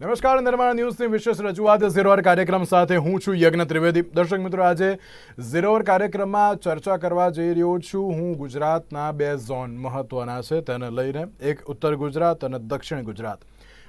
નમસ્કાર, નિર્માણ ન્યૂઝની વિશેષ રજૂઆત. ઝીરોવર કાર્યક્રમ સાથે હું છું યજ્ઞ ત્રિવેદી. દર્શક મિત્રો, આજે ઝીરોવર કાર્યક્રમમાં ચર્ચા કરવા જઈ રહ્યો છું હું ગુજરાતના બે ઝોન મહત્વના છે, તેને લઈને એક ઉત્તર ગુજરાત અને દક્ષિણ ગુજરાત.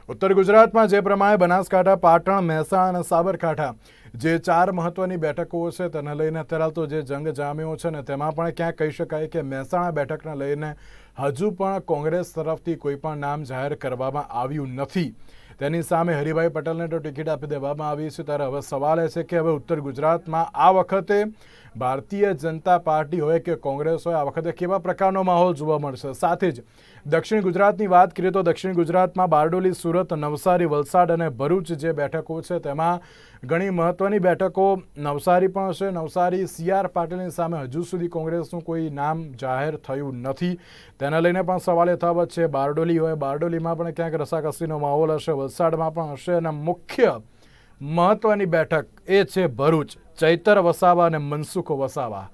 ઉત્તર ગુજરાતમાં જે પ્રમાણે બનાસકાંઠા, પાટણ, મહેસાણા અને સાબરકાંઠા જે ચાર મહત્વની બેઠકો છે, તેને લઈને અત્યારે તો જે જંગ જામ્યો છે ને, તેમાં પણ ક્યાંક કહી શકાય કે મહેસાણા બેઠકને લઈને હજુ પણ કોંગ્રેસ તરફથી કોઈ પણ નામ જાહેર કરવામાં આવ્યું નથી. તેની સામે હરિભાઈ પટેલને તો ટિકિટ આપી દેવામાં આવી છે. ત્યારે હવે સવાલ એ છે કે હવે ઉત્તર ગુજરાતમાં આ વખતે ભારતીય જનતા પાર્ટી હોય કે કોંગ્રેસ હોય, આ વખતે કેવા પ્રકારનો માહોલ જોવા મળશે? સાથે જ દક્ષિણ ગુજરાતની વાત કરીએ તો દક્ષિણ ગુજરાતમાં બારડોલી, સુરત, નવસારી, વલસાડ અને ભરૂચ જે બેઠકો છે, તેમાં ઘણી મહત્વની બેઠકો નવસારી પણ છે નવસારી સી આર પાટીલની સામે હજુ સુધી કોંગ્રેસનું કોઈ નામ જાહેર થયું નથી. તેને લઈને પણ સવાલ યથાવત છે. બારડોલી હોય, બારડોલીમાં પણ ક્યાંક રસાકસીનો માહોલ હશે, વલસાડમાં પણ હશે અને મુખ્ય મહત્વની બેઠક એ છે ભરૂચ, ચૈતર વસાવા અને મનસુખ વસાવા.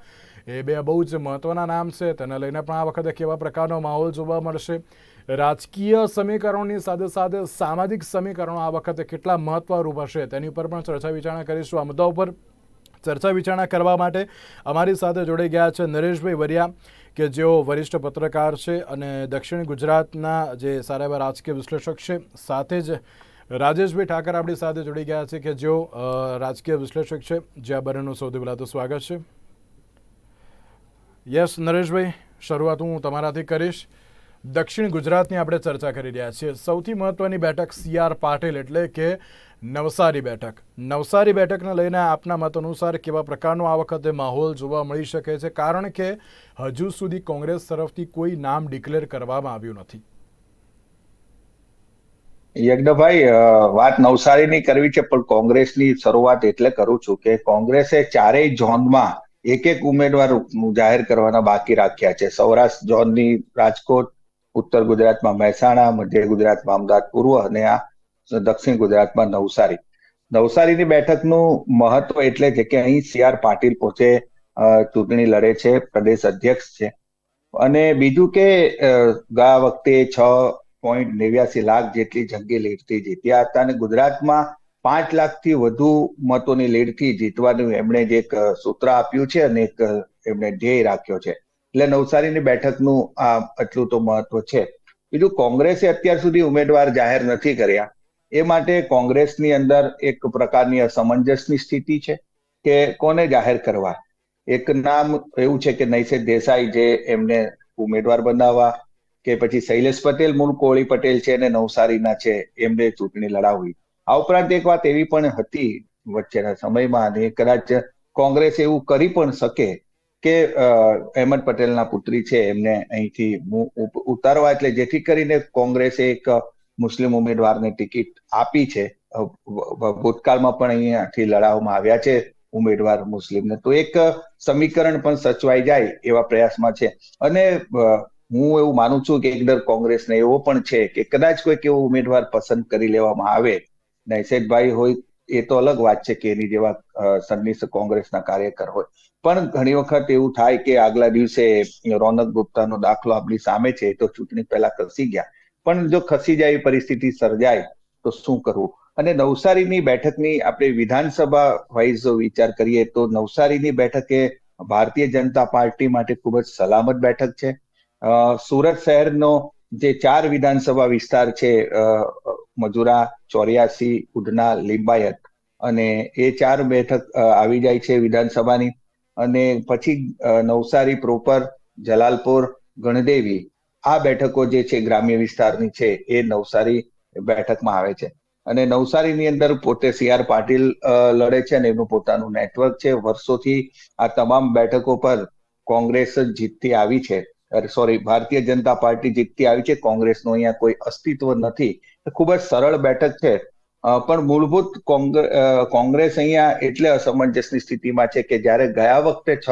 એ બે બહુ જ મહત્વના નામ છે, તેને લઈને પણ આ વખતે કેવા પ્રકારનો માહોલ જોવા મળશે? રાજકીય સમીકરણોની સાથે સાથે સામાજિક સમીકરણો આ વખતે કેટલા મહત્વરૂપ હશે? તેની ઉપર પણ ચર્ચા વિચારણા કરીશું. આ મુદ્દા ઉપર ચર્ચા વિચારણા કરવા માટે અમારી સાથે જોડાઈ ગયા છે નરેશભાઈ વરિયા, કે જેઓ વરિષ્ઠ પત્રકાર છે અને દક્ષિણ ગુજરાતના જે સારા એવા રાજકીય વિશ્લેષક છે, સાથે જ રાજેશભાઈ ઠાકર આપણી સાથે જોડી ગયા છે કે જેઓ રાજકીય વિશ્લેષક છે. જે આ બંનેનું સૌથી પહેલાં તો સ્વાગત છે. યસ, નરેશભાઈ, શરૂઆત હું તમારાથી કરીશ. દક્ષિણ ગુજરાતની આપણે ચર્ચા કરી રહ્યા છીએ. સૌથી મહત્વની બેઠક સી આર પાટીલ એટલે કે નવસારી બેઠક. નવસારી બેઠકને લઈને આપના મત અનુસાર કેવા પ્રકારનો આ વખતે માહોલ જોવા મળી શકે છે? કારણ કે હજુ સુધી કોંગ્રેસ તરફથી કોઈ નામ ડિક્લેર કરવામાં આવ્યું નથી. યજ્ઞભાઈ વાત નવસારીની કરવી છે, પણ કોંગ્રેસની શરૂઆત એટલે કરું છું કે કોંગ્રેસે ચારેય ઝોનમાં એક એક ઉમેદવાર જાહેર કરવાના બાકી રાખ્યા છે. સૌરાષ્ટ્ર ઝોનની રાજકોટ, ઉત્તર ગુજરાતમાં મહેસાણા, મધ્ય ગુજરાતમાં અમદાવાદ, પૂર્વ અને આ દક્ષિણ ગુજરાતમાં નવસારી. નવસારીની બેઠકનું મહત્વ એટલે છે કે અહીં સી આર પાટીલ પોતે ચૂંટણી લડે છે, પ્રદેશ અધ્યક્ષ છે. અને બીજું કે ગયા વખતે છ પોઈન્ટ નેવ્યાસી લાખ જેટલી જંગી લીડથી જીત્યા હતા અને ગુજરાતમાં પાંચ લાખથી વધુ મતોની લીડથી જીતવાનું એમણે જે એક સૂત્ર આપ્યું છે અને એક એમણે ધ્યેય રાખ્યો છે. એટલે નવસારીની બેઠકનું આ એટલું તો મહત્વ છે. બીજું કોંગ્રેસે અત્યાર સુધી ઉમેદવાર જાહેર નથી કર્યા. એ માટે કોંગ્રેસની અંદર એક પ્રકારની અસમંજસની સ્થિતિ છે કે કોને જાહેર કરવા? એક નામ એવું છે કે નૈસેદ દેસાઈ જે એમને ઉમેદવાર બનાવવા કે પછી શૈલેષ પટેલ મૂળ કોળી પટેલ છે અને નવસારીના છે, એમને ચૂંટણી લડાવી. આ ઉપરાંત એક વાત એવી પણ હતી વચ્ચેના સમયમાં અને કદાચ કોંગ્રેસ એવું કરી પણ શકે કે અહેમદ પટેલના પુત્રી છે, એમને અહીંથી ઉતારવા એટલે જેથી કરીને કોંગ્રેસે એક મુસ્લિમ ઉમેદવારને ટિકિટ આપી છે. ભૂતકાળમાં પણ અહીંયાથી લડાવવામાં આવ્યા છે ઉમેદવાર મુસ્લિમને. તો એક સમીકરણ પણ સચવાઈ જાય એવા પ્રયાસમાં છે. અને હું એવું માનું છું કે એક ડર કોંગ્રેસને એવો પણ છે કે કદાચ કોઈક એવો ઉમેદવાર પસંદ કરી લેવામાં આવે. નૈસેટભાઈ હોય, એ તો અલગ વાત છે કે એની જેવા સન્નિષ્ઠ કોંગ્રેસના કાર્યકર હોય. પણ ઘણી વખત એવું થાય કે આગલા દિવસે રોનક ગુપ્તાનો દાખલો આપણી સામે છે તો ચૂંટણી પહેલા ખસી ગયા. પણ જો ખસી જાય પરિસ્થિતિ સર્જાય, તો શું કરવું? અને નવસારીની બેઠકની આપણે વિધાનસભા વાઇઝ વિચાર કરીએ, તો નવસારીની બેઠક ભારતીય જનતા પાર્ટી માટે ખૂબ જ સલામત બેઠક છે. સુરત શહેરનો જે ચાર વિધાનસભા વિસ્તાર છે મજુરા, ચોર્યાસી, ઉધના, લિંબાયત અને એ ચાર બેઠક આવી જાય છે વિધાનસભાની અને પછી નવસારી પ્રોપર, જલાલપુર, ગણદેવી આ બેઠકો જે છે ગ્રામ્ય વિસ્તારની છે એ નવસારી બેઠકમાં આવે છે. અને નવસારીની અંદર પોતે સી આર પાટીલ લડે છે અને એનું પોતાનું નેટવર્ક છે. વર્ષોથી આ તમામ બેઠકો પર કોંગ્રેસ જ જીતતી આવી છે. સોરી ભારતીય જનતા પાર્ટી જીતતી આવી છે, કોંગ્રેસનું અહીંયા કોઈ અસ્તિત્વ નથી. ખૂબ જ સરળ બેઠક છે. પણ મૂળભૂત કોંગ્રેસ અહીંયા એટલે અસમંજસની સ્થિતિમાં છે કે જ્યારે ગયા વખતે છ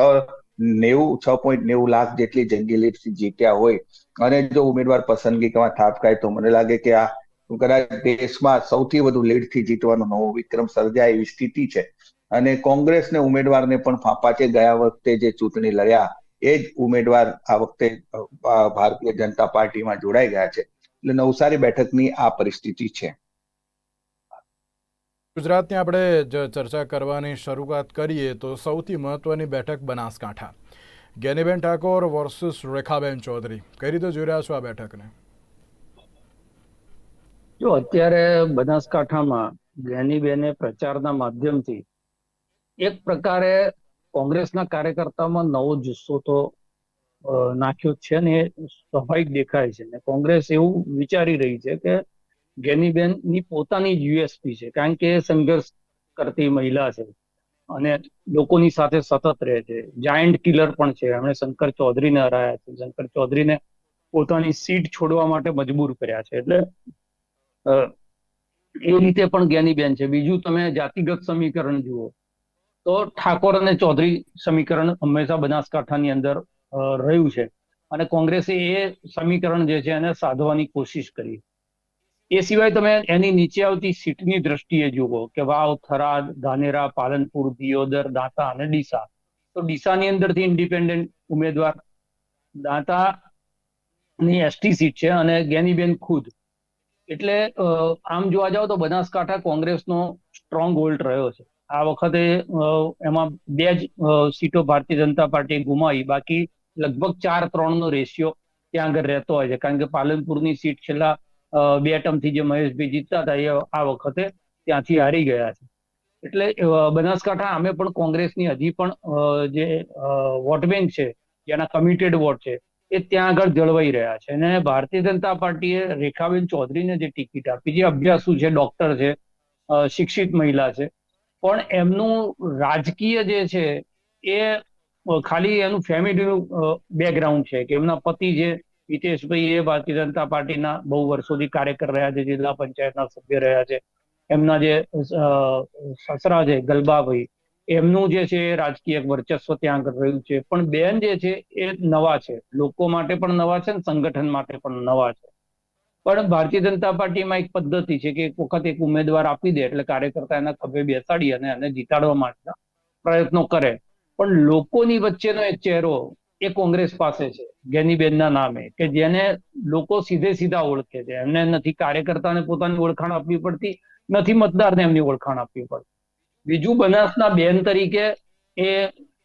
નેવું, છ પોઈન્ટ નેવું લાખ જેટલી જંગી જીત્યા હોય અને જો ઉમેદવાર પસંદગીમાં થાપ થાપકાય તો મને લાગે કે આ કદાચ દેશમાં સૌથી વધુ લીડથી જીતવાનો નવો વિક્રમ સર્જાય એવી સ્થિતિ છે. અને કોંગ્રેસને ઉમેદવારને પણ ફાંપા છે. ગયા વખતે જે ચૂંટણી લડ્યા એ જ ઉમેદવાર આ વખતે ભારતીય જનતા પાર્ટીમાં જોડાઈ ગયા છે. એટલે નવસારી બેઠકની આ પરિસ્થિતિ છે. ગુજરાતની આપણે ચર્ચા કરવાની શરૂઆત કરીએ તો સૌથી મહત્વની બેઠક બનાસકાંઠા. ગેનીબેન ઠાકોર વર્સિસ રેખાબેન ચૌધરી. કઈ રીતે જોઈ રહ્યા છો આ બેઠકને? જો અત્યારે બનાસકાંઠામાં ગેનીબેને પ્રચારના માધ્યમથી એક પ્રકારે કોંગ્રેસના કાર્યકર્તામાં નવો જુસ્સો તો નાખ્યો છે ને એ સ્વાભાવિક દેખાય છે. ને કોંગ્રેસ એવું વિચારી રહી છે કે જ્ઞાનીબેનની પોતાની યુએસપી છે, કારણ કે એ સંઘર્ષ કરતી મહિલા છે અને લોકોની સાથે સતત રહે છે. જાયન્ટ કિલર પણ છે. એમણે શંકર ચૌધરીને હરાયા છે. શંકર ચૌધરીને પોતાની સીટ છોડવા માટે મજબૂર કર્યા છે. એટલે એ રીતે પણ જ્ઞાનીબેન છે. બીજું તમે જાતિગત સમીકરણ જુઓ. તો ઠાકોર અને ચૌધરી સમીકરણ હંમેશા બનાસકાંઠાની અંદર રહ્યું છે. અને કોંગ્રેસે એ સમીકરણ જે છે એને સાધવાની કોશિશ કરી. એ સિવાય તમે એની નીચે આવતી સીટની દ્રષ્ટિએ જુઓ કે વાવ, થરાદ, ધાનેરા, પાલનપુર, દિયોદર, દાંતા અને ડીસા. તો ડીસાની અંદરથી ઇન્ડિપેન્ડન્ટ ઉમેદવાર દાંતા ની એસટી સીટ છે અને ગેનીબેન ખુદ. એટલે આમ જોવા જાવ તો બનાસકાંઠા કોંગ્રેસનો સ્ટ્રોંગ હોલ્ડ રહ્યો છે. આ વખતે એમાં બે જ સીટો ભારતીય જનતા પાર્ટીએ ગુમાવી. બાકી લગભગ ચાર ત્રણ નો રેશિયો ત્યાં આગળ રહેતો હોય છે. કારણ કે પાલનપુરની સીટ છેલ્લા બે ટર્મથી જે મહેશભાઈ જીતતા હતા એ આ વખતે ત્યાંથી હારી ગયા છે. એટલે બનાસકાંઠા અમે પણ કોંગ્રેસની હજી પણ જે વોટ બેંક છે, જેના કમિટેડ વોટ છે, એ ત્યાં આગળ જળવાઈ રહ્યા છે. અને ભારતીય જનતા પાર્ટીએ રેખાબેન ચૌધરીને જે ટિકિટ આપી, જે અભ્યાસુ છે, ડોક્ટર છે શિક્ષિત મહિલા છે પણ એમનું રાજકીય જે છે, એ ખાલી એનું ફેમિલીનું બેકગ્રાઉન્ડ છે કે એમના પતિ જે હિતેશભાઈ એ ભારતીય જનતા પાર્ટીના બહુ વર્ષોથી કાર્યકર રહ્યા છે, જિલ્લા પંચાયતના સભ્ય રહ્યા છે. એમના જે સસરા છે, ગલબાભાઈ, એમનું જે છે એ રાજકીય વર્ચસ્વ ત્યાં આગળ રહ્યું છે. પણ બેન જે છે એ નવા છે. લોકો માટે પણ નવા છે અને સંગઠન માટે પણ નવા છે. પણ ભારતીય જનતા પાર્ટીમાં એક પદ્ધતિ છે કે એક વખત એક ઉમેદવાર આપી દે એટલે કાર્યકર્તા એના ખભે બેસાડી અને એને જીતાડવા માટેના પ્રયત્નો કરે. પણ લોકોની વચ્ચેનો એક ચહેરો એ કોંગ્રેસ પાસે છે, ગેનીબેનના નામે, કે જેને લોકો સીધે સીધા ઓળખે છે. એમને નથી કાર્યકર્તાને પોતાની ઓળખાણ આપવી પડતી, નથી મતદારને એમની ઓળખાણ આપવી પડતી. બીજું બનાસના બેન તરીકે એ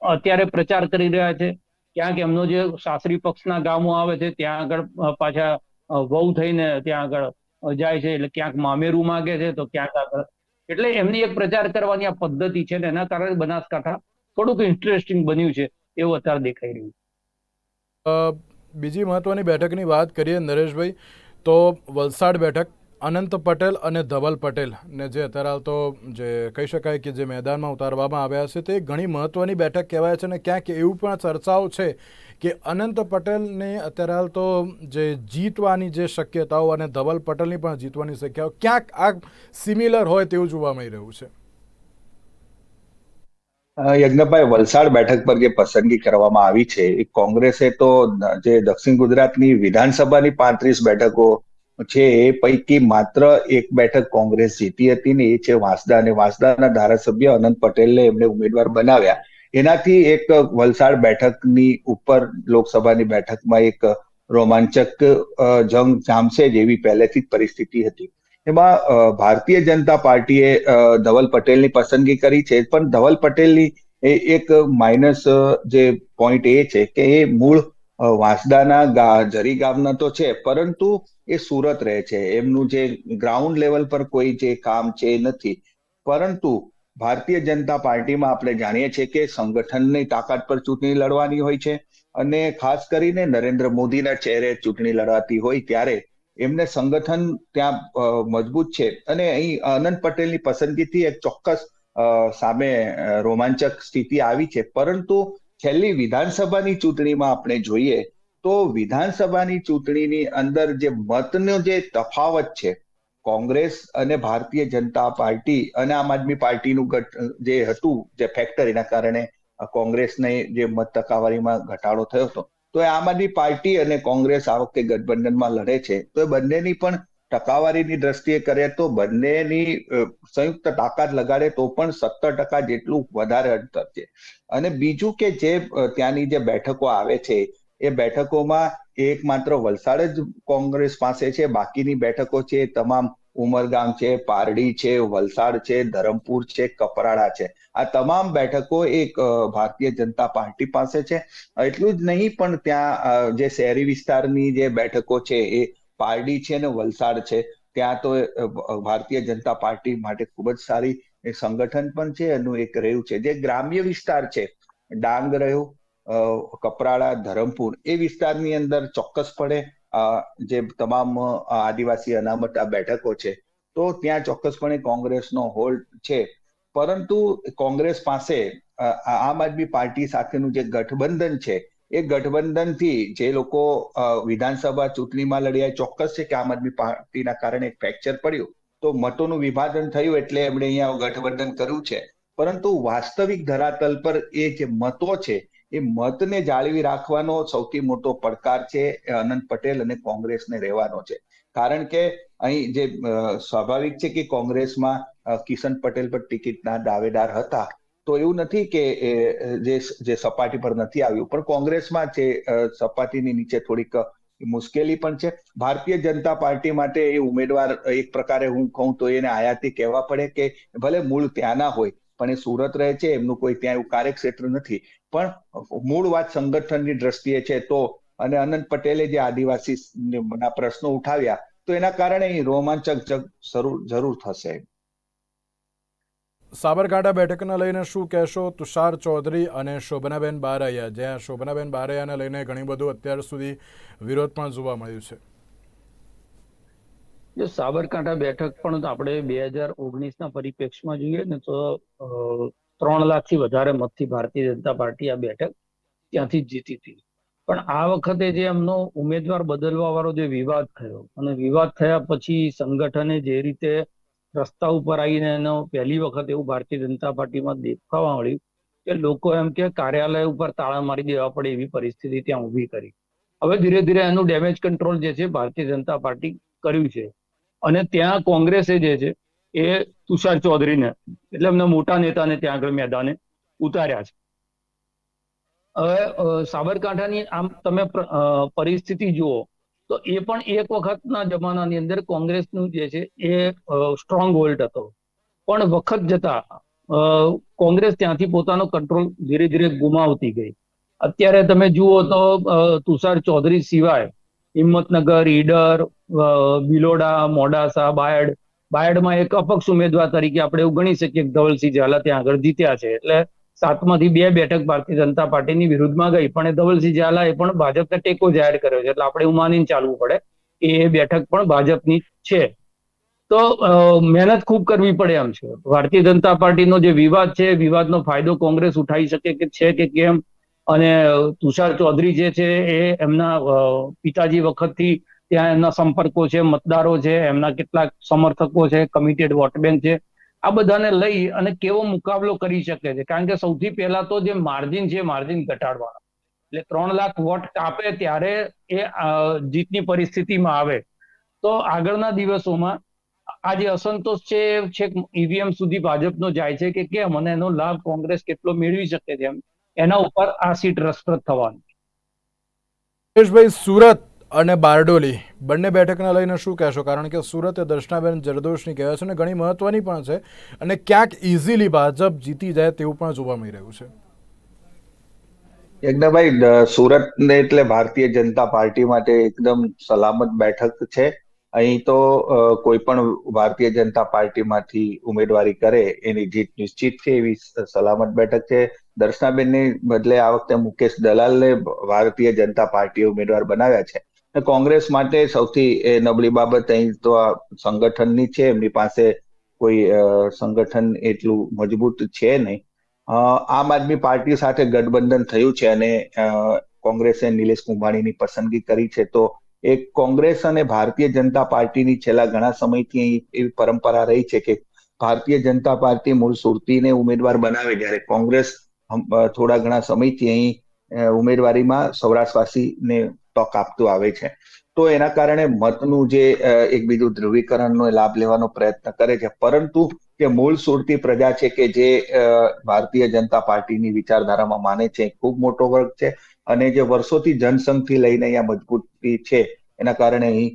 અત્યારે પ્રચાર કરી રહ્યા છે. ક્યાંક એમનો જે સાસરી પક્ષના ગામો આવે છે, ત્યાં આગળ પાછા વહુ થઈને ત્યાં આગળ જાય છે એટલે ક્યાંક મામેરું માગે છે તો ક્યાંક આગળ એટલે એમની એક પ્રચાર કરવાની આ પદ્ધતિ છે ને એના કારણે બનાસકાંઠા થોડુંક ઇન્ટરેસ્ટિંગ બન્યું છે એવું અત્યારે દેખાઈ રહ્યું બીજી મહત્વની બેઠકની વાત કરીએ નરેશભાઈ, તો વલસાડ બેઠક, અનંત પટેલ અને ધવલ પટેલ ને જે અત્યારે તો જે કહી શકાય કે જે મેદાનમાં ઉતારવામાં આવ્યા છે તે ઘણી મહત્વની બેઠક કહેવાય છે અને ક્યાંક એવું પણ ચર્ચાઓ છે કે અનંત પટેલને અત્યારે હાલ તો જે જીતવાની જે શક્યતાઓ અને ધવલ પટેલની પણ જીતવાની શક્યતાઓ ક્યાંક આ સિમિલર હોય તેવું જોવા મળી રહ્યું છે. યજ્ઞભાઈ, વલસાડ બેઠક પર જે પસંદગી કરવામાં આવી છે, એ કોંગ્રેસે તો જે દક્ષિણ ગુજરાતની વિધાનસભાની પાંત્રીસ બેઠકો છે, એ પૈકી માત્ર એક બેઠક કોંગ્રેસ જીતી હતી ને એ છે વાંસદા. અને વાંસદાના ધારાસભ્ય અનંત પટેલને એમને ઉમેદવાર બનાવ્યા. એનાથી એક વલસાડ બેઠકની ઉપર લોકસભાની બેઠકમાં એક રોમાંચક જંગ જામશે જેવી પહેલેથી જ પરિસ્થિતિ હતી. એમાં ભારતીય જનતા પાર્ટીએ ધવલ પટેલની પસંદગી કરી છે, પણ ધવલ પટેલની એ એક માઇનસ જે પોઈન્ટ એ છે કે એ મૂળ વાંસદાના જરી ગામના તો છે, પરંતુ એ સુરત રહે છે. એમનું જે ગ્રાઉન્ડ લેવલ પર કોઈ જે કામ છે નથી. પરંતુ ભારતીય જનતા પાર્ટીમાં આપણે જાણીએ છીએ કે સંગઠનની તાકાત પર ચૂંટણી લડવાની હોય છે અને ખાસ કરીને નરેન્દ્ર મોદીના ચહેરે ચૂંટણી લડાતી હોય ત્યારે એમને સંગઠન ત્યાં મજબૂત છે. અને અહીં અનંત પટેલની પસંદગીથી એક ચોક્કસ સામે રોમાંચક સ્થિતિ આવી છે. પરંતુ છેલ્લી વિધાનસભાની ચૂંટણીમાં આપણે જોઈએ તો વિધાનસભાની ચૂંટણીની અંદર જે મતનો જે તફાવત છે કોંગ્રેસ અને ભારતીય જનતા પાર્ટી અને આમ આદમી પાર્ટીનું જે હતું, જે ફેક્ટર એના કારણે કોંગ્રેસને જે મત ટકાવારીમાં ઘટાડો થયો હતો. તો એ આમ આદમી પાર્ટી અને કોંગ્રેસ આ વખતે ગઠબંધનમાં લડે છે. તો એ બંનેની પણ ટકાવારીની દ્રષ્ટિએ કરે તો બંનેની સંયુક્ત તાકાત લગાડે તો પણ સત્તર ટકા જેટલું વધારે અંતર છે. અને બીજું કે જે ત્યાંની જે બેઠકો આવે છે, એ બેઠકોમાં એકમાત્ર વલસાડ જ કોંગ્રેસ પાસે છે. બાકીની બેઠકો છે તમામ ઉમરગામ છે, પારડી છે, વલસાડ છે, ધરમપુર છે, કપરાડા છે. આ તમામ બેઠકો એક ભારતીય જનતા પાર્ટી પાસે છે. એટલું જ નહીં, પણ ત્યાં જે શહેરી વિસ્તારની જે બેઠકો છે એ પારડી છે ને વલસાડ છે. ત્યાં તો ભારતીય જનતા પાર્ટી માટે ખૂબ જ સારી સંગઠન પણ છે એનું એક રહ્યું છે. જે ગ્રામ્ય વિસ્તાર છે, ડાંગ રહ્યો કપરાડા, ધરમપુર એ વિસ્તારની અંદર ચોક્કસપણે જે તમામ આદિવાસી અનામત આ બેઠકો છે, તો ત્યાં ચોક્કસપણે કોંગ્રેસનો હોલ્ડ છે. પરંતુ કોંગ્રેસ પાસે આમ આદમી પાર્ટી સાથેનું જે ગઠબંધન છે, એ ગઠબંધનથી જે લોકો વિધાનસભા ચૂંટણીમાં લડ્યા ચોક્કસ છે કે આમ આદમી પાર્ટીના કારણે એક ફ્રેક્ચર પડ્યું. તો મતોનું વિભાજન થયું એટલે એમણે અહીંયા ગઠબંધન કર્યું છે. પરંતુ વાસ્તવિક ધરાતલ પર એ જે મતો છે એ મતને જાળવી રાખવાનો સૌથી મોટો પડકાર છે અનંત પટેલ અને કોંગ્રેસને રહેવાનો છે. કારણ કે અહીં જે સ્વાભાવિક છે કે કોંગ્રેસમાં કિશન પટેલ પર ટિકિટના દાવેદાર હતા, તો એવું નથી કે જે જે સપાટી પર નથી આવ્યું, પણ કોંગ્રેસમાં છે સપાટીની નીચે થોડીક મુશ્કેલી પણ છે. ભારતીય જનતા પાર્ટી માટે એ ઉમેદવાર એક પ્રકારે હું કહું તો એને આયાતી કહેવા પડે કે ભલે મૂળ ત્યાંના હોય પણ એ સુરત રહે છે, એમનું કોઈ ત્યાં એવું કાર્યક્ષેત્ર નથી. પણ મૂળ વાત સંગઠનની દ્રષ્ટિએ છે, તો અને અનંત પટેલે જે આદિવાસી ના પ્રશ્નો ઉઠાવ્યા, તો એના કારણે રોમાંચક જગ જરૂર જરૂર થશે. સાબરકાંઠા બેઠકને લઈને શું કહેશો? તુષાર ચૌધરી અને શોભનાબેન બારૈયા. જ્યાં શોભનાબેન બારૈયાને લઈને ઘણી બધું અત્યાર સુધી વિરોધ પણ જોવા મળ્યું છે. જો સાબરકાંઠા બેઠક પણ આપણે બે હજાર ઓગણીસના પરિપ્રેક્ષમાં જોઈએ ને તો ત્રણ લાખથી વધારે મતથી ભારતીય જનતા પાર્ટી આ બેઠક ત્યાંથી જીતી હતી. પણ આ વખતે જે એમનો ઉમેદવાર બદલવા વાળો જે વિવાદ થયો અને વિવાદ થયા પછી સંગઠને જે રીતે રસ્તા ઉપર આવીને એનો પહેલી વખત એવું ભારતીય જનતા પાર્ટીમાં દેખાવા મળ્યું કે લોકો એમ કે કાર્યાલય ઉપર તાળા મારી દેવા પડે એવી પરિસ્થિતિ ત્યાં ઊભી કરી. હવે ધીરે ધીરે એનું ડેમેજ કંટ્રોલ જે છે, ભારતીય જનતા પાર્ટી કર્યું છે. અને ત્યાં કોંગ્રેસે જે છે એ તુષાર ચૌધરીને, એટલે એમના મોટા નેતાને ત્યાં આગળ મેદાને ઉતાર્યા છે. હવે સાબરકાંઠાની આમ તમે પ્ર- પરિસ્થિતિ જુઓ, તો એ પણ એક વખતના જમાનાની અંદર કોંગ્રેસનું જે છે એ સ્ટ્રોંગ હોલ્ડ હતો. પણ વખત જતા કોંગ્રેસ ત્યાંથી પોતાનો કંટ્રોલ ધીરે ધીરે ગુમાવતી ગઈ. અત્યારે તમે જુઓ તો તુષાર ચૌધરી સિવાય હિંમતનગર, ઈડર અ, ભિલોડા મોડાસા બાયડ બાયડમાં એક અપક્ષ ઉમેદવાર તરીકે આપણે એવું ગણી શકીએ કે ધવલસિંહ ઝાલા ત્યાં આગળ જીત્યા છે. એટલે સાતમાંથી બે બેઠક ભારતીય જનતા પાર્ટીની વિરુદ્ધમાં ગઈ પણ એ ધવલસિંહ એ પણ ભાજપને ટેકો જાહેર કર્યો છે. એટલે આપણે એવું માનીને ચાલવું પડે કે એ બેઠક પણ ભાજપની છે. તો મહેનત ખૂબ કરવી પડે એમ છે. ભારતીય જનતા પાર્ટીનો જે વિવાદ છે વિવાદનો ફાયદો કોંગ્રેસ ઉઠાવી શકે કે છે કે કેમ? અને તુષાર ચૌધરી જે છે એ એમના પિતાજી વખતથી ત્યાં એમના સંપર્કો છે, મતદારો છે, એમના કેટલાક સમર્થકો છે કમિટેડ વોટ બેંક છે. આ બધાને લઈ અને કેવો મુકાબલો કરી શકે છે? કારણ કે સૌથી પહેલા તો જે માર્જિન છે માર્જિન ઘટાડવાનો. એટલે ત્રણ લાખ વોટ કાપે ત્યારે એ જીતની પરિસ્થિતિમાં આવે. તો આગળના દિવસોમાં આ જે અસંતોષ છે છેક ઈવીએમ સુધી ભાજપનો જાય છે કે કેમ? અને એનો લાભ કોંગ્રેસ કેટલો મેળવી શકે છે એના ઉપર આ સીટ રસપ્રદ થવાની. સુરત અને બારડોલી. બંને બેઠકને લઈને શું કહેશો? કારણ કે સુરત દર્શનાબેન જરદોશની કહેવાય છે અને ઘણી મહત્વની પણ છે અને ક્યાંક ઇઝીલી ભાજપ જીતી જાય તેવું પણ જોવા મળી રહ્યું છે. એકદમ ભાઈ સુરત ને એટલે ભારતીય જનતા પાર્ટી માટે એકદમ સલામત બેઠક છે. અહીં તો કોઈ પણ ભારતીય જનતા પાર્ટીમાંથી ઉમેદવારી કરે એની જીત નિશ્ચિત છે એવી સલામત બેઠક છે. દર્શનાબેનની બદલે આ વખતે મુકેશ દલાલને ભારતીય જનતા પાર્ટીએ ઉમેદવાર બનાવ્યા છે. કોંગ્રેસ માટે સૌથી એ નબળી બાબત અહીં તો આ સંગઠનની છે. એમની પાસે કોઈ સંગઠન એટલું મજબૂત છે નહીં. આમ આદમી પાર્ટી સાથે ગઠબંધન થયું છે અને કોંગ્રેસે નિલેશ કુંભાણીની પસંદગી કરી છે. તો એક કોંગ્રેસ અને ભારતીય જનતા પાર્ટીની છેલ્લા ઘણા સમયથી એવી પરંપરા રહી છે કે ભારતીય જનતા પાર્ટી મૂળ સુરતીને ઉમેદવાર બનાવે જ્યારે કોંગ્રેસ થોડા ઘણા સમયથી અહીં ઉમેદવારીમાં સૌરાષ્ટ્રવાસીને તક આપતું આવે છે. તો એના કારણે મતનું જે એક બીજું ધ્રુવીકરણનો લાભ લેવાનો પ્રયત્ન કરે છે. પરંતુ કે મૂળ સુરતી પ્રજા છે કે જે ભારતીય જનતા પાર્ટીની વિચારધારામાં માને છે ખૂબ મોટો વર્ગ છે અને જે વર્ષોથી જનસંઘથી લઈને અહીંયા મજબૂતી છે, એના કારણે અહીં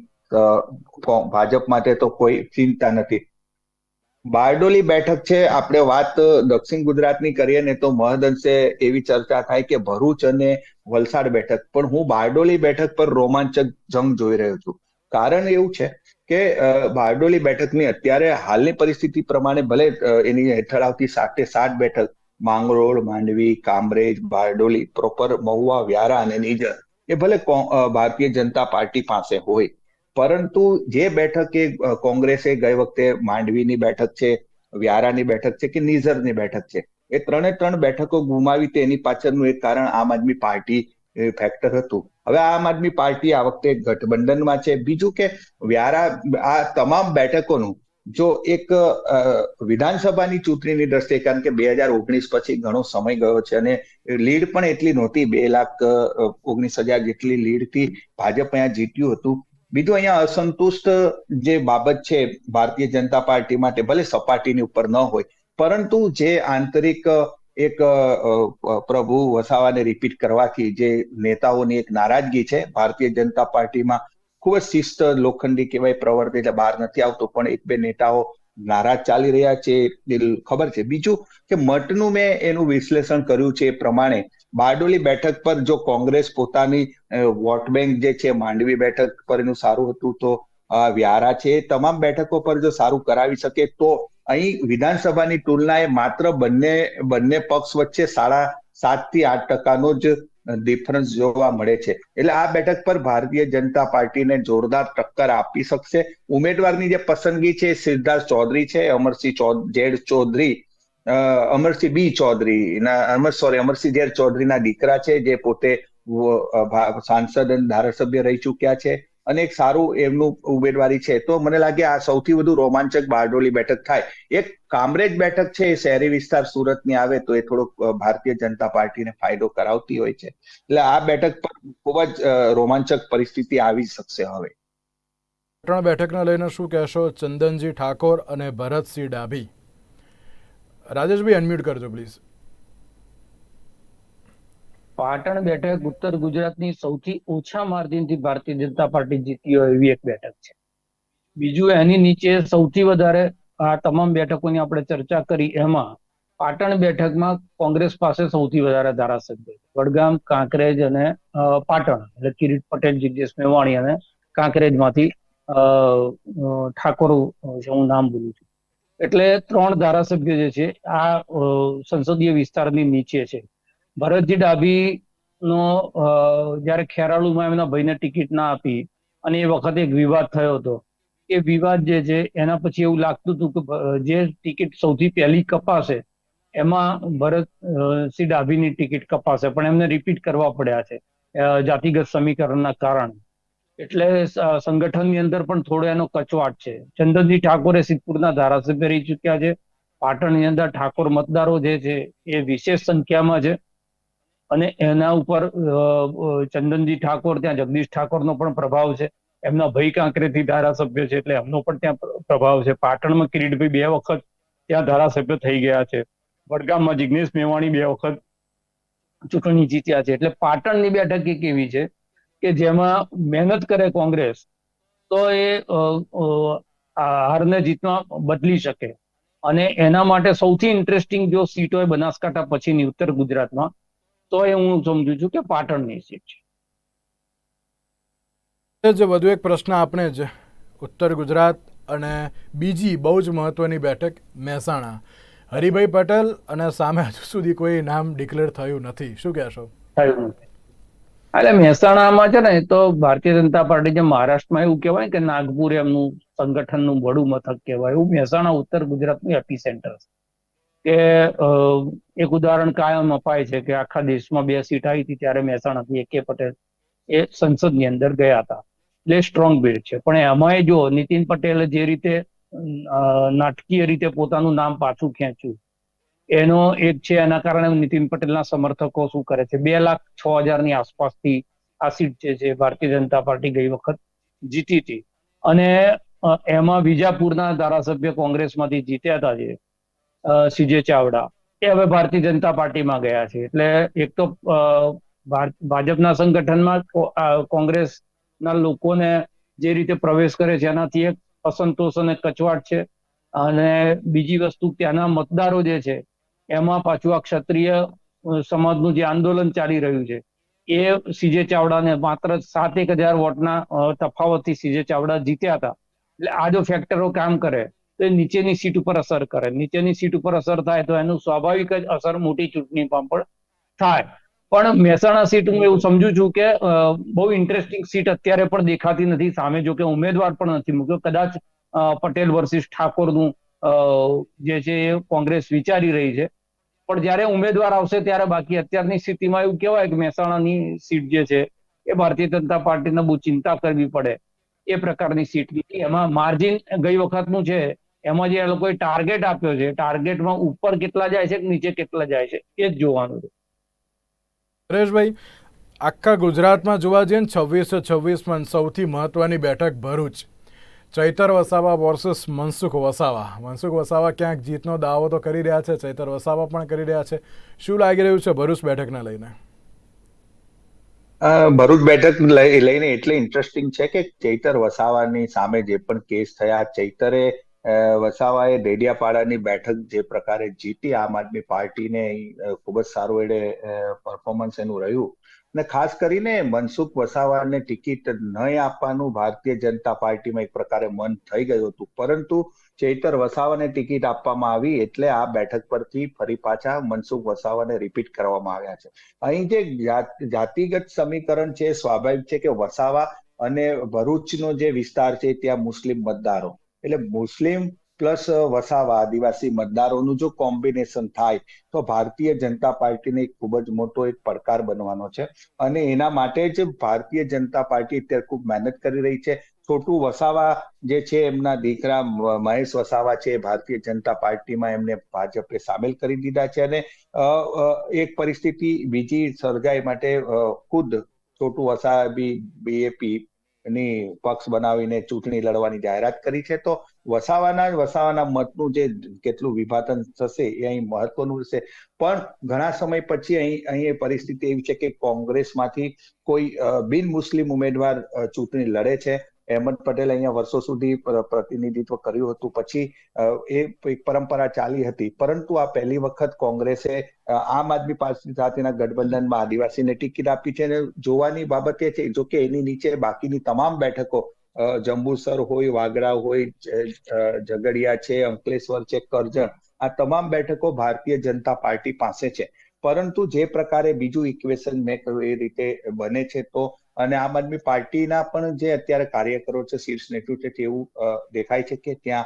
ભાજપ માટે તો કોઈ ચિંતા નથી. બારડોલી બેઠક છે. આપણે વાત દક્ષિણ ગુજરાતની કરીએ ને તો મહદઅંશે એવી ચર્ચા થાય કે ભરૂચ અને વલસાડ બેઠક. પણ હું બારડોલી બેઠક પર રોમાંચક જંગ જોઈ રહ્યો છું. કારણ એવું છે કે બારડોલી બેઠકની અત્યારે હાલની પરિસ્થિતિ પ્રમાણે ભલે એની હેઠળ આવતી સાતે સાત બેઠક, માંગરોળ, માંડવી, કામરેજ, બારડોલી, પ્રોપર મહુવા, વ્યારા અને નીજર, એ ભલે ભારતીય જનતા પાર્ટી પાસે હોય પરંતુ જે બેઠક એ કોંગ્રેસે ગઈ વખતે માંડવીની બેઠક છે, વ્યારાની બેઠક છે કે નિઝરની બેઠક છે, એ ત્રણે ત્રણ બેઠકો ગુમાવી તેની પાછળનું એક કારણ આમ આદમી પાર્ટી ફેક્ટર હતું. હવે આમ આદમી પાર્ટી આ વખતે ગઠબંધનમાં છે. બીજું કે વ્યારા, આ તમામ બેઠકોનું જો એક વિધાનસભાની ચૂંટણીની દ્રષ્ટિએ, કારણ કે બે હજાર ઓગણીસ પછી ઘણો સમય ગયો છે અને લીડ પણ એટલી નહોતી, બે લાખ ઓગણીસ હજાર જેટલી લીડથી ભાજપ અહીંયા જીત્યું હતું. બીજું અહીંયા અસંતુષ્ટ જે બાબત છે ભારતીય જનતા પાર્ટી માટે, ભલે સપાટીની ઉપર ન હોય, પરંતુ જે આંતરિક એક પ્રભુ વસાવાને રિપીટ કરવાથી જે નેતાઓની એક નારાજગી છે, ભારતીય જનતા પાર્ટીમાં ખૂબ જ શિસ્ત લોખંડી કહેવાય પ્રવર્તે એટલે બહાર નથી આવતો, પણ એક બે નેતાઓ નારાજ ચાલી રહ્યા છે ખબર છે. બીજું કે મઠનું મેં એનું વિશ્લેષણ કર્યું છે એ પ્રમાણે બારડોલી બેઠક પર જો કોંગ્રેસ પોતાની વોટ બેંક જે છે, માંડવી બેઠક પર એનું સારું હતું તો વ્યારા છે. તમામ બેઠકો પર જો સારું કરાવી શકે તો અહીં વિધાનસભાની તુલનાએ માત્ર બંને બંને પક્ષ વચ્ચે સાડા સાતથી આઠ ટકાનો જ ડિફરન્સ જોવા મળે છે. એટલે આ બેઠક પર ભારતીય જનતા પાર્ટીને જોરદાર ટક્કર આપી શકશે. ઉમેદવારની જે પસંદગી છે સિદ્ધાર્થ ચૌધરી છે, અમરસિંહ ચૌ- જેડ ચૌધરી અમરસિંહ બી ચૌધરી ના, અમર સોરી અમરસિંહ જેડ ચૌધરીના દીકરા છે, જે પોતે સાંસદ અને ધારાસભ્ય રહી ચૂક્યા છે અને એક સારું એમનું ઉમેદવારી છે. તો મને લાગે આ સૌથી વધુ રોમાંચક બારડોલી બેઠક થાય. એક કામરેજ બેઠક છે એ શહેરી વિસ્તાર સુરતની આવે તો એ થોડોક ભારતીય જનતા પાર્ટીને ફાયદો કરાવતી હોય છે. એટલે આ બેઠક પર ખૂબ જ રોમાંચક પરિસ્થિતિ આવી શકશે હવે. પાટણ બેઠકને લઈને શું કહેશો? ચંદનજી ઠાકોર અને ભરતસિંહ ડાભી. રાજેશભાઈ અનમ્યુટ કરજો પ્લીઝ પાટણ બેઠક ઉત્તર ગુજરાતની સૌથી ઓછા માર્જિનથી ભારતીય જનતા પાર્ટી જીતી હોય એવી એક બેઠક છે. બીજું, એની નીચે સૌથી વધારે આ તમામ બેઠકોની આપણે ચર્ચા કરી, એમાં પાટણ બેઠકમાં કોંગ્રેસ પાસે સૌથી વધારે ધારાસભ્ય વડગામ, કાંકરેજ અને પાટણ, એટલે કિરીટ પટેલ જિજ્ઞેશ મેવાણી અને કાંકરેજમાંથી ઠાકોર હું નામ બોલું છું. એટલે ત્રણ ધારાસભ્ય જે છે, આ સંસદીય વિસ્તારની નીચે છે. ભરતજી ડાભી નો જયારે ખેરાળુમાં એમના ભાઈને ટિકિટ ના આપી અને એ વખતે એક વિવાદ થયો હતો. એ વિવાદ જે છે, એના પછી એવું લાગતું હતું કે જે ટિકિટ સૌથી પહેલી કપાશે, એમાં ભરત સિંહ ડાભીની ટિકિટ કપાશે. પણ એમને રિપીટ કરવા પડ્યા છે જાતિગત સમીકરણના કારણે. એટલે સંગઠનની અંદર પણ થોડો એનો કચવાટ છે. ચંદનજી ઠાકોરે સિદ્ધપુરના ધારાસભ્ય રહી ચૂક્યા છે. પાટણની અંદર ઠાકોર મતદારો જે છે, એ વિશેષ સંખ્યામાં છે. અને એના ઉપર ચંદનજી ઠાકોર, ત્યાં જગદીશ ઠાકોરનો પણ પ્રભાવ છે. એમના ભાઈ કાંકરેથી ધારાસભ્ય છે, એટલે એમનો પણ ત્યાં પ્રભાવ છે. પાટણમાં કિરીટભાઈ બે વખત ત્યાં ધારાસભ્ય થઈ ગયા છે. વડગામમાં જિગ્નેશ મેવાણી બે વખત ચૂંટણી જીત્યા છે. એટલે પાટણની બેઠક એક એવી છે? કે જેમાં મહેનત કરે કોંગ્રેસ તો એ હારને જીતમાં બદલી શકે. અને એના માટે સૌથી ઇન્ટરેસ્ટિંગ જો સીટ હોય બનાસકાંઠા પછીની ઉત્તર ગુજરાતમાં તો એ હું સમજુ છું કે પાટણની સીટ છે. જ વધુ એક પ્રશ્ન આપણે જ. ઉત્તર ગુજરાત અને બીજી બહુ જ મહત્વની બેઠક મહેસાણા. હરિભાઈ પટેલ અને સામે હજુ સુધી કોઈ નામ ડિક્લેર થયું નથી. શું કહેશો? થયું નથી. એટલે મહેસાણામાં છે ને તો ભારતીય જનતા પાર્ટી જે મહારાષ્ટ્રમાં એવું કહેવાય કે નાગપુર એમનું સંગઠનનું વડું મથક કહેવાય, એવું મહેસાણા, ઉત્તર ગુજરાતનું એપી સેન્ટર કે એક ઉદાહરણ કાયમ અપાય છે કે આખા દેશમાં બે સીટ આવી હતી ત્યારે મહેસાણાથી એકે પટેલ એ સંસદની અંદર ગયા હતા. એટલે સ્ટ્રોંગ બિલ્ડ છે. પણ એમાંય જો નીતિન પટેલે જે રીતે નાટકીય રીતે પોતાનું નામ પાછું ખેંચ્યું એનો એક છે, એના કારણે નીતિન પટેલના સમર્થકો શું કરે છે? બે લાખ છ હજારની આસપાસથી આ સીટ જે છે, ભારતીય જનતા પાર્ટી ગઈ વખત જીતી હતી. અને એમાં વિજાપુરના ધારાસભ્ય કોંગ્રેસમાંથી જીત્યા હતા જે સીજે ચાવડા. એ હવે ભારતીય જનતા પાર્ટીમાં ગયા છે. એટલે એક તો ભાજપના સંગઠનમાં કોંગ્રેસના લોકોને જે રીતે પ્રવેશ કરે છે, એનાથી એક અસંતોષ અને કચવાટ છે. અને બીજી વસ્તુ ત્યાંના મતદારો જે છે એમાં પાછું આ ક્ષત્રિય સમાજનું જે આંદોલન ચાલી રહ્યું છે, એ સીજે ચાવડાને માત્ર સાત એક હજાર વોટના તફાવતથી સીજે ચાવડા જીત્યા હતા. એટલે આ જો ફેક્ટરો કામ કરે, તો નીચેની સીટ ઉપર અસર કરે. નીચેની સીટ ઉપર અસર થાય તો એનું સ્વાભાવિક જ અસર મોટી ચૂંટણીમાં પણ થાય. પણ મહેસાણા સીટ હું એવું સમજુ છું કે બહુ ઇન્ટરેસ્ટિંગ સીટ અત્યારે પણ દેખાતી નથી. સામે જો કે ઉમેદવાર પણ નથી મૂક્યો. કદાચ પટેલ વર્સિસ ઠાકોરનું જે છે એ કોંગ્રેસ વિચારી રહી છે. પણ જ્યારે ઉમેદવાર આવશે ત્યારે બાકી અત્યારની સ્થિતિમાં એવું કહેવાય કે મહેસાણાની સીટ જે છે એ ભારતીય જનતા પાર્ટીને બહુ ચિંતા કરવી પડે. એ પ્રકારની સીટ એમાં માર્જિન ગઈ વખતનું છે, એમાં જે લોકોએ ટાર્ગેટ આપ્યો છે, ટાર્ગેટમાં ઉપર કેટલા જાય છે કે નીચે કેટલા જાય છે, એ જ જોવાનું છે. પરેશભાઈ, આખા ગુજરાતમાં જોવા જઈએ ને છવ્વીસ છવ્વીસમાં સૌથી મહત્વની બેઠક ભરૂચ. ચૈતર વસાવા વર્સસ મનસુખ વસાવા. મનસુખ વસાવા ક્યાંક જીતનો દાવો તો કરી રહ્યા છે, ચૈતર વસાવા પણ કરી રહ્યા છે. શું લાગી રહ્યું છે ભરૂચ બેઠકને લઈને? ભરૂચ બેઠક લઈ- લઈને એટલે ઇન્ટરેસ્ટિંગ છે કે ચૈતર વસાવાની સામે જે પણ કેસ થયા, ચૈતરે વસાવાએ ડેડિયાપાડાની બેઠક જે પ્રકારે જીતી આમ આદમી પાર્ટીને ખૂબ જ સારું એડે પરફોર્મન્સ એનું રહ્યું. અને ખાસ કરીને મનસુખ વસાવાને ટિકિટ નહીં આપવાનું ભારતીય જનતા પાર્ટીમાં એક પ્રકારે મન થઈ ગયું હતું. પરંતુ ચૈતર વસાવાને ટિકિટ આપવામાં આવી એટલે આ બેઠક પરથી ફરી પાછા મનસુખ વસાવાને રિપીટ કરવામાં આવ્યા છે. અહીં જે જાતિગત સમીકરણ છે સ્વાભાવિક છે કે વસાવા અને ભરૂચનો જે વિસ્તાર છે ત્યાં મુસ્લિમ મતદારો એટલે મુસ્લિમ પ્લસ વસાવા, આદિવાસી મતદારોનું જો કોમ્બિનેશન થાય, તો ભારતીય જનતા પાર્ટીને ખૂબ જ મોટો એક પડકાર બનવાનો છે. અને એના માટે જ ભારતીય જનતા પાર્ટી અત્યારે ખૂબ મહેનત કરી રહી છે. છોટું વસાવા જે છે, એમના દીકરા મહેશ વસાવા છે ભારતીય જનતા પાર્ટીમાં એમને ભાજપે સામેલ કરી દીધા છે. અને એક પરિસ્થિતિ બીજી સર્જાય માટે ખુદ છોટું વસાવા બી બીએપી ની પક્ષ બનાવીને ચૂંટણી લડવાની જાહેરાત કરી છે. તો વસાવાના વસાવાના મતનું જે કેટલું વિભાજન થશે એ અહીં મહત્વનું રહેશે. પણ ઘણા સમય પછી અહીં અહીં પરિસ્થિતિ એવી છે કે કોંગ્રેસમાંથી કોઈ બિન મુસ્લિમ ઉમેદવાર ચૂંટણી લડે છે. અહેમદ પટેલ અહીંયા વર્ષો સુધી પ્રતિનિધિત્વ કર્યું હતું. પછી એ એક પરંપરા ચાલી હતી. પરંતુ આ પહેલી વખત કોંગ્રેસે આમ આદમી પાર્ટી સાથેના ગઠબંધનમાં આદિવાસીને ટિકિટ આપી છે અને જોવાની બાબત એ છે, જો કે એની નીચે બાકીની તમામ બેઠકો જંબુસર હોય, વાગડા હોય ઝઘડિયા છે, અંકલેશ્વર છે, કરજણ, આ તમામ બેઠકો ભારતીય જનતા પાર્ટી પાસે છે. પરંતુ જે પ્રકારે બીજું ઇક્વેશન મેં કહ્યું એ રીતે બને છે, તો અને આમ આદમી પાર્ટીના પણ જે અત્યારે કાર્યકરો છે, શીર્ષ નેતૃત્વ છે એવું દેખાય છે કે ત્યાં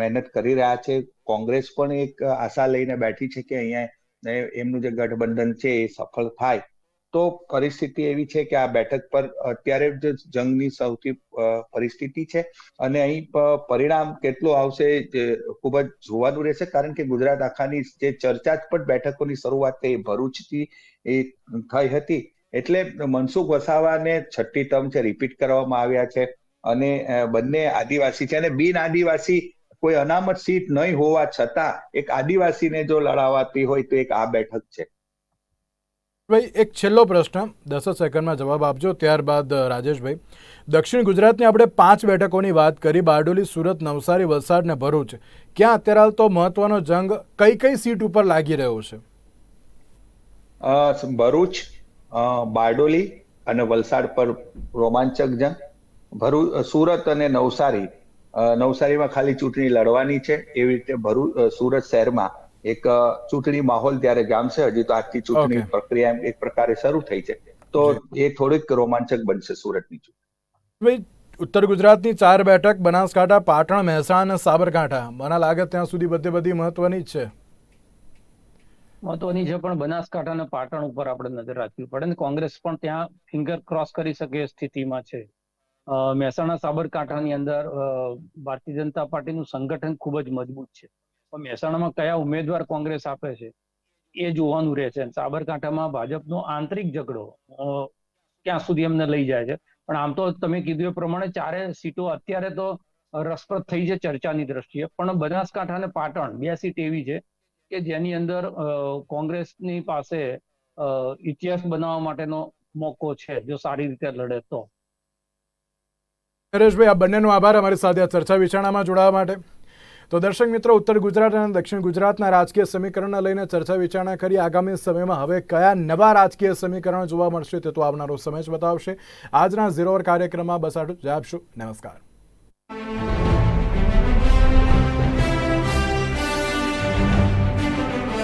મહેનત કરી રહ્યા છે. કોંગ્રેસ પણ એક આશા લઈને બેઠી છે કે અહીંયા એમનું જે ગઠબંધન છે એ સફળ થાય. તો પરિસ્થિતિ એવી છે કે આ બેઠક પર અત્યારે જ જંગની સૌથી પરિસ્થિતિ છે. અને અહીં પરિણામ કેટલું આવશે ખૂબ જ જોવાનું રહેશે, કારણ કે ગુજરાત આખાની જે ચર્ચા પણ બેઠકોની શરૂઆત થઈ, ભરૂચથી એ થઈ હતી. એટલે મનસુખ વસાવાને છઠ્ઠી ટર્મ છે રિપીટ કરવામાં આવ્યા છે. અને બંને આદિવાસી છે અને બિન આદિવાસી કોઈ અનામત સીટ નહીં હોવા છતાં એક આદિવાસીને જો લડાવાતી હોય તો એક આ બેઠક છે. ભાઈ એક છેલ્લો પ્રશ્ન દસ સેકન્ડમાં જવાબ આપજો. ત્યારબાદ રાજેશભાઈ દક્ષિણ ગુજરાતની આપણે પાંચ બેઠકોની વાત કરી. બારડોલી સુરત નવસારી વલસાડ ને ભરૂચ. ક્યાં અત્યારે હાલ તો મહત્વનો જંગ કઈ કઈ સીટ ઉપર લાગી રહ્યો છે? ભરૂચ બારડોલી અને વલસાડ પર રોમાંચક જંગ ભરૂચ સુરત અને નવસારી નવસારીમાં ખાલી ચૂંટણી લડવાની છે. એવી રીતે ભરૂચ સુરત શહેરમાં એક ચૂંટણી માહોલ ત્યારે જામશે. હજી તો આજથી ચૂંટણી પ્રક્રિયા એક પ્રકારે શરૂ થઈ છે. તો એ થોડીક રોમાંચક બનશે સુરતની ચૂંટણી. ઉત્તર ગુજરાતની ચાર બેઠક બનાસકાંઠા પાટણ મહેસાણા અને સાબરકાંઠા. મને લાગે ત્યાં સુધી બધે બધી મહત્વની જ છે. મહત્વની છે પણ બનાસકાંઠા પાટણ ઉપર આપણે નજર રાખવી પડે ને કોંગ્રેસ પણ ત્યાં ફિંગર ક્રોસ કરી શકે સ્થિતિમાં છે. મહેસાણા સાબરકાંઠાની અંદર ભારતીય જનતા પાર્ટીનું સંગઠન ખૂબ જ મજબૂત છે. પણ મહેસાણામાં કયા ઉમેદવાર કોંગ્રેસ આપે છે એ જોવાનું રહે છે. સાબરકાંઠામાં ભાજપનો આંતરિક ઝઘડો ક્યાં સુધી એમને લઈ જાય છે? પણ આમ તો તમે કીધું એ પ્રમાણે ચારે સીટો અત્યારે તો રસપ્રદ થઈ છે ચર્ચાની દ્રષ્ટિએ. પણ બનાસકાંઠા અને પાટણ, બે સીટ એવી છે કે જેની અંદર કોંગ્રેસની પાસે ઇતિહાસ બનાવવા માટેનો મોકો છે, જો સારી રીતે લડે તો. નરેશભાઈ, આ બંનેનો આભાર અમારી સાથે આ ચર્ચા વિચારણામાં જોડાવા માટે. તો દર્શક મિત્રો, ઉત્તર ગુજરાત અને દક્ષિણ ગુજરાતના રાજકીય સમીકરણને લઈને ચર્ચા વિચારણા કરી. આગામી સમયમાં હવે કયા નવા રાજકીય સમીકરણ જોવા મળશે તે તો આવનારો સમય જ બતાવશે. આજના ઝીરો કાર્યક્રમમાં બસ આટલું જ. આપશું નમસ્કાર.